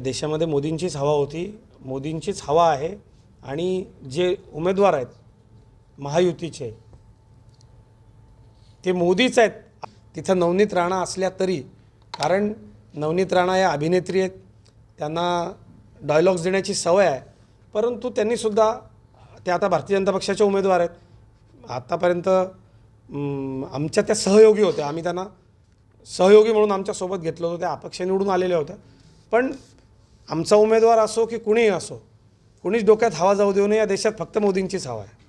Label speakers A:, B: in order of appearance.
A: या देशामध्ये मोदींचीच हवा होती मोदींचीच हवा आहे आणि जे उमेदवार आहेत महायुतीचे ते मोदीच आहेत. तिथं नवनीत राणा असल्या तरी कारण नवनीत राणा या अभिनेत्री आहेत त्यांना डायलॉग्स देण्याची सवय आहे परंतु त्यांनीसुद्धा ते आता भारतीय जनता पक्षाचे उमेदवार आहेत. आत्तापर्यंत आमच्या त्या सहयोगी होत्या. आम्ही त्यांना सहयोगी म्हणून आमच्यासोबत घेतलं होतं त्या अपक्ष निवडून आलेल्या होत्या. पण आमचा उमेदवार असो की कुणीही असो कुणीच डोक्यात हवा जाऊ देऊ नये या देशात फक्त मोदींचीच हवा आहे.